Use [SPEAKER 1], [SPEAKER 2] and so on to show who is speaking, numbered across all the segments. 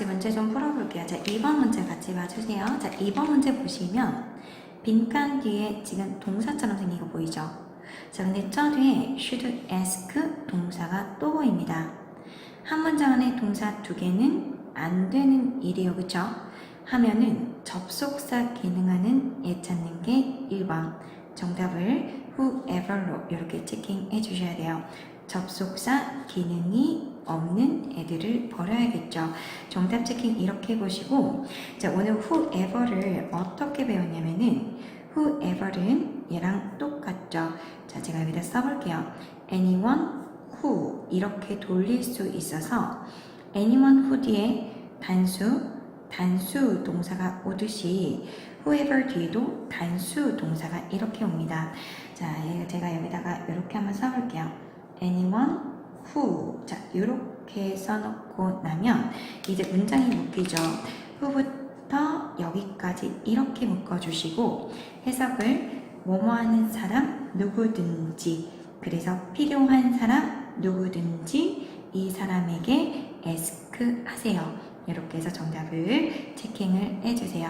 [SPEAKER 1] 같이 문제 좀 풀어볼게요. 자, 2번 문제 같이 봐주세요. 자, 2번 문제 보시면 빈칸 뒤에 지금 동사처럼 생긴 거 보이죠? 자, 근데 저 뒤에 should ask 동사가 또 보입니다. 한 문장 안에 동사 두 개는 안 되는 일이요, 그쵸? 하면은 접속사 기능하는 예 찾는 게 1번. 정답을 whoever로 이렇게 체킹해 주셔야 돼요. 접속사 기능이 없는 애들을 버려야겠죠. 정답 체킹 이렇게 해보시고, 자, 오늘 whoever를 어떻게 배웠냐면은, whoever은 얘랑 똑같죠. 자, 제가 여기다 써볼게요. anyone who 이렇게 돌릴 수 있어서, anyone who 뒤에 단수, 단수 동사가 오듯이, whoever 뒤에도 단수 동사가 이렇게 옵니다. 자, 얘- 제가 여기다가 이렇게 한번 써볼게요. Anyone who 자 이렇게 써놓고 나면 이제 문장이 묶이죠. who부터 여기까지 이렇게 묶어주시고 해석을 뭐뭐 하는 사람 누구든지 그래서 필요한 사람 누구든지 이 사람에게 ask 하세요. 이렇게 해서 정답을 체킹을 해주세요.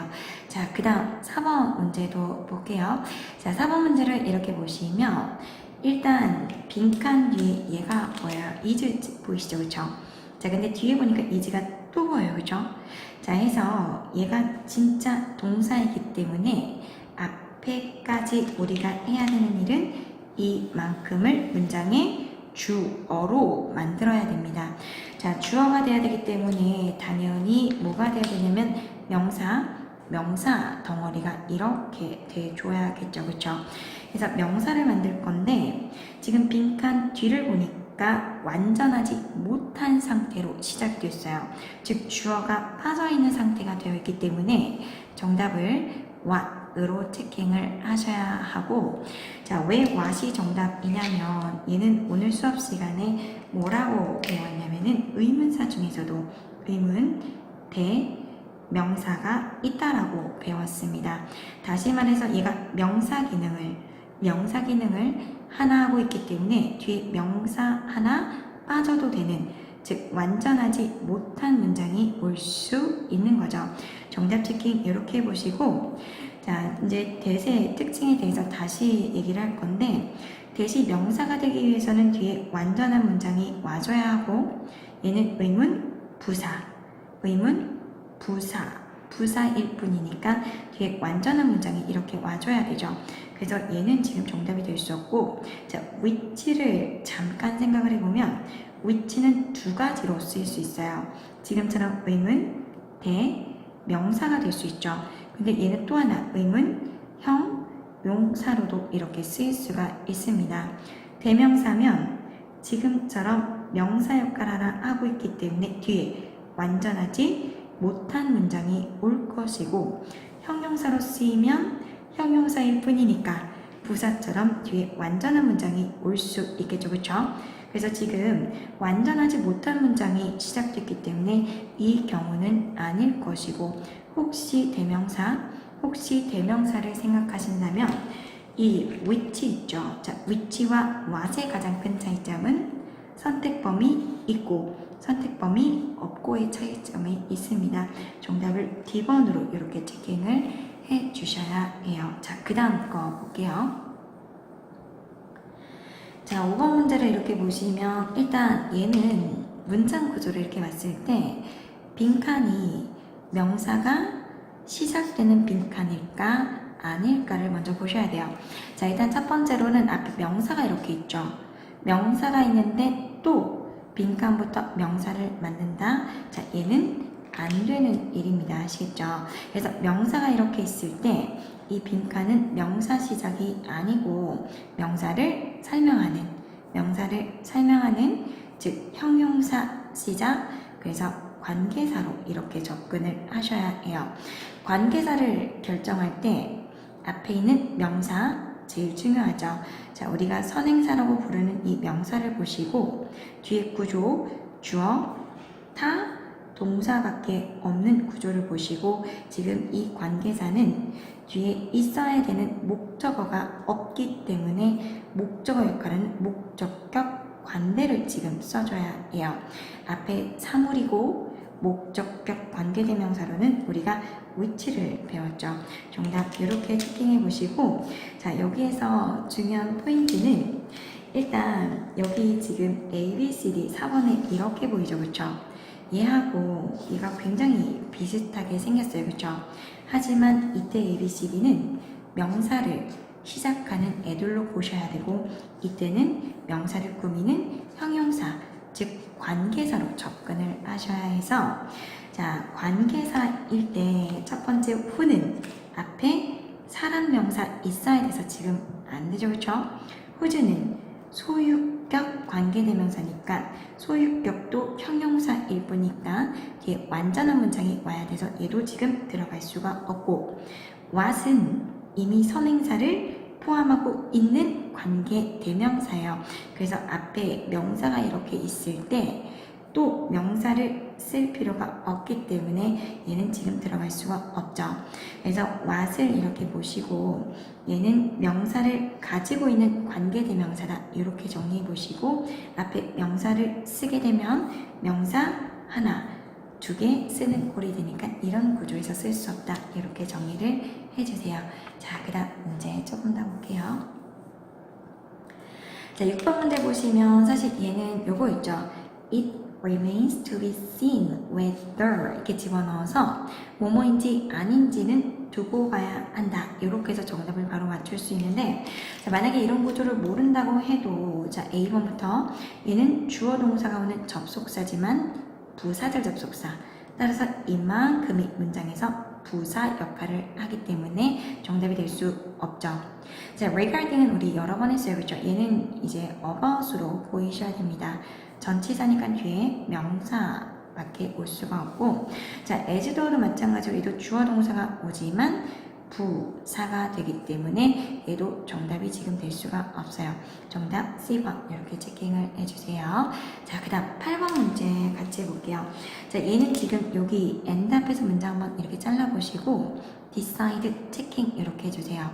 [SPEAKER 1] 자, 그 다음 4번 문제도 볼게요. 자, 4번 문제를 이렇게 보시면 일단 빈칸 뒤에 얘가 뭐예요? 이즈 보이시죠? 그쵸? 자 근데 뒤에 보니까 이즈가 또 보여요. 그쵸? 자 해서 얘가 진짜 동사이기 때문에 앞에까지 우리가 해야 되는 일은 이만큼을 문장의 주어로 만들어야 됩니다. 자 주어가 돼야 되기 때문에 당연히 뭐가 돼야 되냐면 명사 명사 덩어리가 이렇게 돼줘야겠죠. 그쵸? 그래서 명사를 만들 건데 지금 빈칸 뒤를 보니까 완전하지 못한 상태로 시작이 됐어요. 즉 주어가 빠져 있는 상태가 되어 있기 때문에 정답을 what으로 체킹을 하셔야 하고 자 왜 what이 정답이냐면 얘는 오늘 수업 시간에 뭐라고 배웠냐면은 의문사 중에서도 의문 대 명사가 있다라고 배웠습니다. 다시 말해서 얘가 명사 기능을 명사 기능을 하나 하고 있기 때문에 뒤에 명사 하나 빠져도 되는 즉 완전하지 못한 문장이 올 수 있는 거죠. 정답 체킹 이렇게 해보시고 자 이제 대세의 특징에 대해서 다시 얘기를 할 건데 대시 명사가 되기 위해서는 뒤에 완전한 문장이 와줘야 하고 얘는 의문 부사 의문 부사 부사일 뿐이니까 뒤에 완전한 문장이 이렇게 와줘야 되죠. 그래서 얘는 지금 정답이 될 수 없고 자 위치를 잠깐 생각을 해보면 위치는 두 가지로 쓰일 수 있어요. 지금처럼 의문 대 명사가 될 수 있죠. 근데 얘는 또 하나 의문 형 명사로도 이렇게 쓰일 수가 있습니다. 대명사면 지금처럼 명사 역할 하나 하고 있기 때문에 뒤에 완전하지 못한 문장이 올 것이고 형용사로 쓰이면 형용사일 뿐이니까 부사처럼 뒤에 완전한 문장이 올 수 있겠죠. 그렇죠? 그래서 지금 완전하지 못한 문장이 시작됐기 때문에 이 경우는 아닐 것이고 혹시 대명사 혹시 대명사를 생각하신다면 이 위치 있죠. 자, 위치와 what의 가장 큰 차이점은 선택 범위 있고 선택 범위 없고의 차이점이 있습니다. 정답을 D번으로 이렇게 체킹을 해 주셔야 해요. 자, 그 다음 거 볼게요. 자, 5번 문제를 이렇게 보시면 일단 얘는 문장 구조를 이렇게 봤을 때 빈칸이 명사가 시작되는 빈칸일까 아닐까를 먼저 보셔야 돼요. 자, 일단 첫 번째로는 앞에 명사가 이렇게 있죠. 명사가 있는데 또 빈칸부터 명사를 만든다. 자, 얘는 안 되는 일입니다. 아시겠죠? 그래서 명사가 이렇게 있을 때 이 빈칸은 명사 시작이 아니고 명사를 설명하는 명사를 설명하는 즉 형용사 시작 그래서 관계사로 이렇게 접근을 하셔야 해요. 관계사를 결정할 때 앞에 있는 명사 제일 중요하죠. 자, 우리가 선행사라고 부르는 이 명사를 보시고 뒤에 구조 주어 타 동사밖에 없는 구조를 보시고 지금 이 관계사는 뒤에 있어야 되는 목적어가 없기 때문에 목적어 역할은 목적격 관대를 지금 써줘야 해요. 앞에 사물이고 목적격 관계대명사로는 우리가 위치를 배웠죠. 정답 이렇게 체킹해 보시고 자 여기에서 중요한 포인트는 일단 여기 지금 A, B, C, D 4번에 이렇게 보이죠. 그렇죠? 얘하고 얘가 굉장히 비슷하게 생겼어요. 그렇죠? 하지만 이때 A, B, C, D는 명사를 시작하는 애들로 보셔야 되고 이때는 명사를 꾸미는 형용사 즉 관계사로 접근을 하셔야 해서 자 관계사일 때 첫 번째 후는 앞에 사람 명사 있어야 돼서 지금 안 되죠 그렇죠? 후주는 소유격 관계대명사니까 소유격도 형용사일 뿐이니까 뒤에 완전한 문장이 와야 돼서 얘도 지금 들어갈 수가 없고 what은 이미 선행사를 포함하고 있는 관계 대명사예요. 그래서 앞에 명사가 이렇게 있을 때 또 명사를 쓸 필요가 없기 때문에 얘는 지금 들어갈 수가 없죠. 그래서 what을 이렇게 보시고 얘는 명사를 가지고 있는 관계 대명사다. 이렇게 정리해 보시고 앞에 명사를 쓰게 되면 명사 하나 두 개 쓰는 꼴이 되니까 이런 구조에서 쓸 수 없다. 이렇게 정리를 해주세요. 자, 그 다음 문제 조금 더 볼게요. 자, 6번 문제 보시면 사실 얘는 요거 있죠. It remains to be seen whether 이렇게 집어넣어서 뭐뭐인지 아닌지는 두고 봐야 한다. 이렇게 해서 정답을 바로 맞출 수 있는데 자, 만약에 이런 구조를 모른다고 해도 자, A번부터 얘는 주어 동사가 오는 접속사지만 부사절 접속사 따라서 이만큼이 문장에서 부사 역할을 하기 때문에 정답이 될 수 없죠. 자, regarding은 우리 여러 번 했어요. 그렇죠? 얘는 이제 about으로 보이셔야 됩니다. 전치사니까 뒤에 명사밖에 올 수가 없고 자, as도도 마찬가지로 얘도 주어 동사가 오지만 부사가 되기 때문에 얘도 정답이 지금 될 수가 없어요. 정답 C번 이렇게 체킹을 해주세요. 자, 그 다음 8번 문제 같이 해볼게요. 자, 얘는 지금 여기 end 앞에서 문장 한번 이렇게 잘라보시고 decide 체킹 이렇게 해주세요.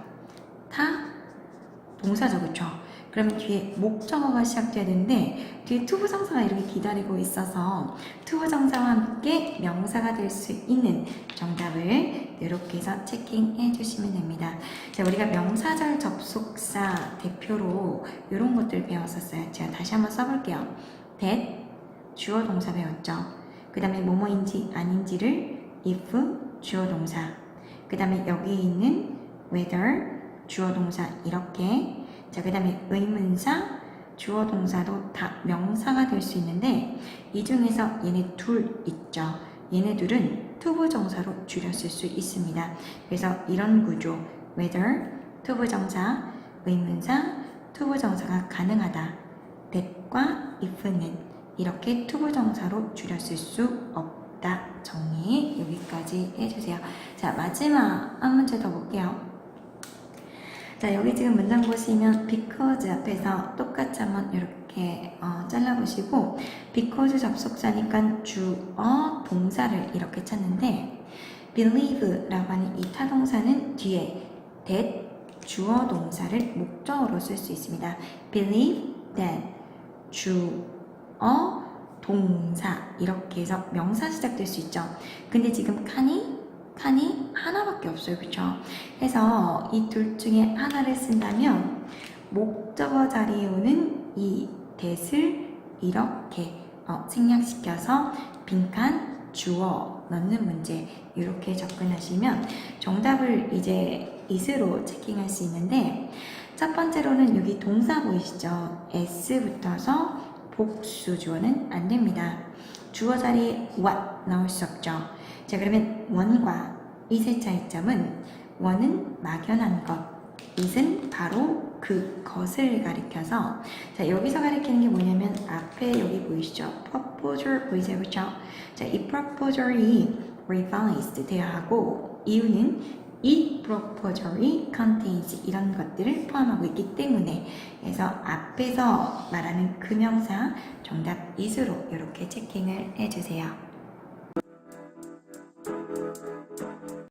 [SPEAKER 1] 다 동사죠, 그쵸? 그러면 뒤에 목적어가 시작돼야 되는데 뒤에 투부정사가 이렇게 기다리고 있어서 투부정사와 함께 명사가 될 수 있는 정답을 이렇게 해서 체킹해 주시면 됩니다. 자, 우리가 명사절 접속사 대표로 이런 것들 배웠었어요. 제가 다시 한번 써볼게요. that 주어 동사 배웠죠. 그 다음에 뭐뭐인지 아닌지를 if 주어 동사. 그 다음에 여기 있는 whether 주어 동사 이렇게 자, 그 다음에 의문사, 주어 동사도 다 명사가 될 수 있는데 이 중에서 얘네 둘 있죠. 얘네 둘은 투부 정사로 줄였을 수 있습니다. 그래서 이런 구조 whether 투부 정사, 의문사, 투부 정사가 가능하다. that과 if는 이렇게 투부 정사로 줄였을 수 없다. 정리 여기까지 해주세요. 자 마지막 한 문제 더 볼게요. 자 여기 지금 문장 보시면 because 앞에서 똑같이 한번 이렇게 어, 잘라보시고 because 접속사니까 주어 동사를 이렇게 찾는데 believe라고 하는 이 타동사는 뒤에 that 주어 동사를 목적어로 쓸 수 있습니다. believe that 주어 동사 이렇게 해서 명사 시작될 수 있죠. 근데 지금 칸이 칸이 하나밖에 없어요. 그렇죠? 그래서 이 둘 중에 하나를 쓴다면 목적어 자리에 오는 이 that을 이렇게 어, 생략시켜서 빈칸 주어 넣는 문제 이렇게 접근하시면 정답을 이제 it으로 체킹할 수 있는데 첫 번째로는 여기 동사 보이시죠? s 붙어서 복수 주어는 안 됩니다. 주어 자리에 what 나올 수 없죠. 자 그러면 원과 it의 차이점은 원은 막연한 것, it은 바로 그것을 가리켜서 자 여기서 가리키는 게 뭐냐면 앞에 여기 보이시죠? proposal 보이세요, 그렇죠? 자 이 proposal이 revised 되어야 하고 이유는 이 proposal이 contains 이런 것들을 포함하고 있기 때문에 그래서 앞에서 말하는 그 명사 정답 it으로 이렇게 체킹을 해주세요.